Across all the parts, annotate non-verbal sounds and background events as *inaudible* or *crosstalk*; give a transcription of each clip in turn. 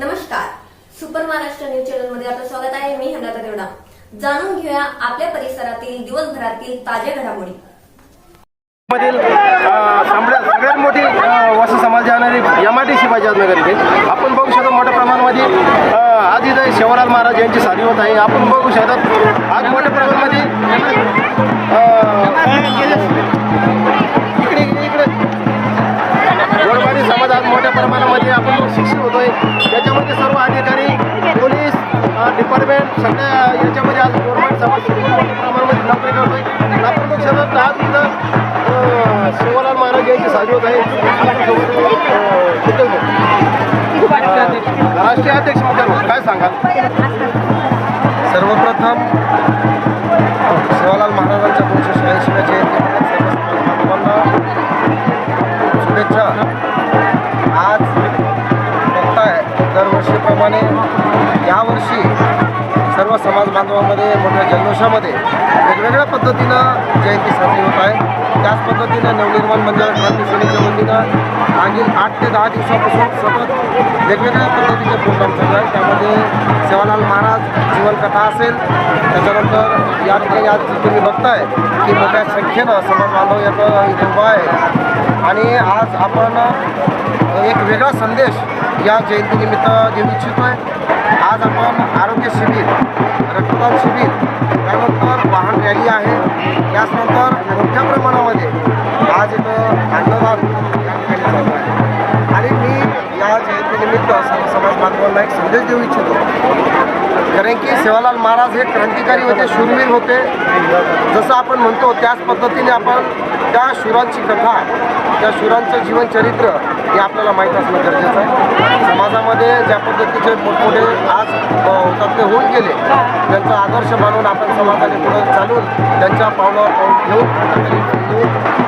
नमस्कार. Super Maharashtra news चॅनलमध्ये आपलं स्वागत आहे. मी हेमलता देवडा. जाणून घेऊया आपल्या परिसरातील दिवसभरातील ताज्या घडामोडी. मधील सगळ्यात मोठी अ, समाज जाणारी एम आर टी शिवाजीनगर इथे. आपण बघू शकतो मोठ्या प्रमाणामध्ये आज इथे शेवलाल महाराज यांची साधी होत आहे. आपण बघू शकतो आज मोठ्या प्रमाणामध्ये प्रमाणामध्ये आपण शिक्षित होतोय. त्याच्यामध्ये सर्व अधिकारी पोलीस डिपार्टमेंट सगळ्या याच्यामध्ये आज गोरवाडी समाज प्रमाणामध्ये नोकरी आपण बघू शकतो आज इथं शिवलाल महाराज यांची साधी होत आहे. राष्ट्रीय अध्यक्ष काय सांगाल? सर्वप्रथम सेवालाल दरवर्षीप्रमाणे यावर्षी सर्व समाज बांधवांमध्ये मोठ्या जल्लोषामध्ये वेगवेगळ्या पद्धतीनं जयंती साजरी होत आहे. त्याच पद्धतीनं नवनिर्माण मंडळ क्रांती सेनेच्या वतीनं मागील आठ ते दहा दिवसापासून सतत वेगवेगळ्या पद्धतीचे प्रोग्राम चालू आहे त्यामध्ये सेवालाल महाराज जीवनकथा असेल त्याच्यानंतर या ठिकाणी आज तुम्ही बघताय की मोठ्या संख्येनं समाज बांधव याचं इथे उभा आहे. आणि आज आपण एक वेगळा संदेश या जयंतीनिमित्त देऊ इच्छितो आहे आज आपण आरोग्य शिबिर रक्तदान शिबिर त्यानंतर वाहन रॅली आहे. त्याचनंतर मोठ्या प्रमाणामध्ये आज इथं अन्नदान या ठिकाणी चालू आहे आणि मी या जयंतीनिमित्त समाज बांधवांना एक संदेश देऊ इच्छितो. कारण की सेवालाल महाराज हे क्रांतिकारी होते शूरवीर होते. जसं आपण म्हणतो त्याच पद्धतीने आपण त्या शुरांची कथा त्या शुरांचं जीवनचरित्र हे आपल्याला माहीत असणं गरजेचं आहे. समाजामध्ये ज्या पद्धतीचे मोठमोठे आज होतात ते होऊन गेले त्यांचा आदर्श मानून आपण समाजाने पुढे चालून त्यांच्या पावलावर पाऊल घेऊन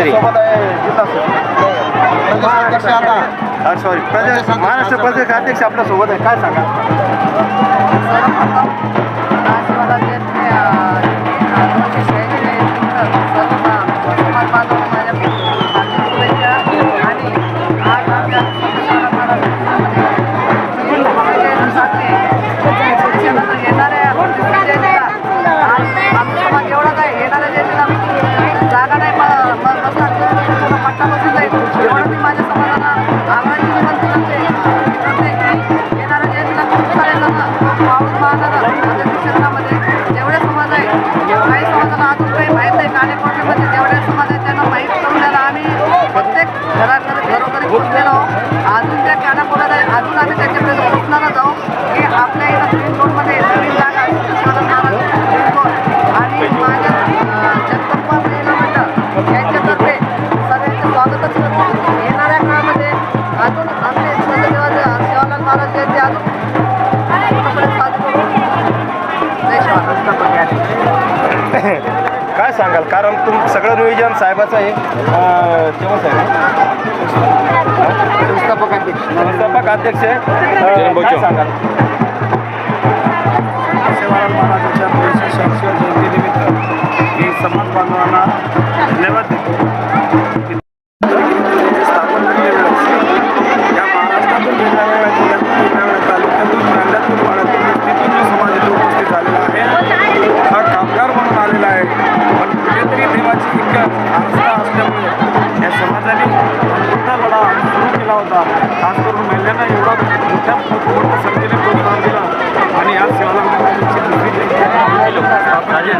केसरी सर अध्यक्ष आता सॉरी प्रदेश महाराष्ट्र प्रदेश अध्यक्ष आपल्यासोबत आहे काय सांगा जागा नाही *laughs* काय सांगाल? कारण तुम सगळं नियोजन साहेबाचं आहे. तेव्हा साहेब. व्यवस्थापक अध्यक्ष. अध्यक्ष आहे. सांगाल? महाराजांच्या जयंतीनिमित्त मी समाज बांधवांना धन्यवाद देतो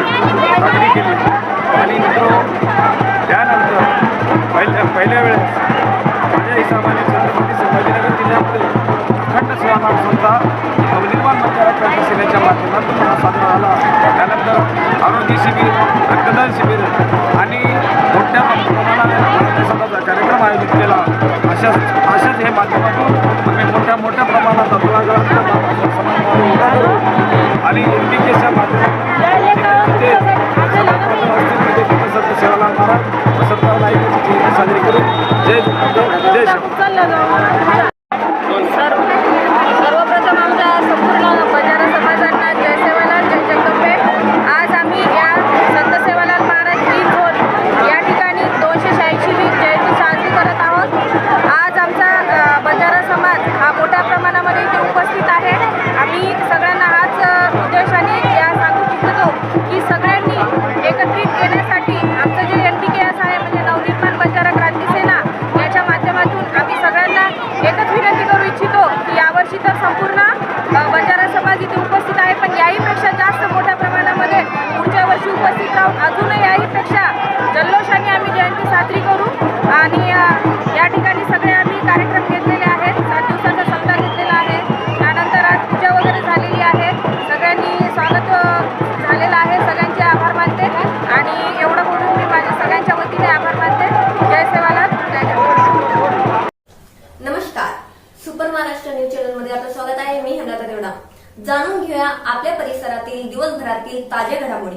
मागणी केली आणि त्यानंतर पहिल्या पहिल्या वेळेस माझ्या हिसाबाने छत्रपती संभाजीनगर जिल्ह्यामध्ये अखंड सहभाग संस्था नवनिर्माण मतदारक्रांती सेनेच्या माध्यमातून हा साजरा झाला. त्यानंतर आरोग्य शिबिर रक्तदान शिबिर चालला जाऊ. आपल्या परिसरातील दिवसभरातील ताज्या घडामोडी.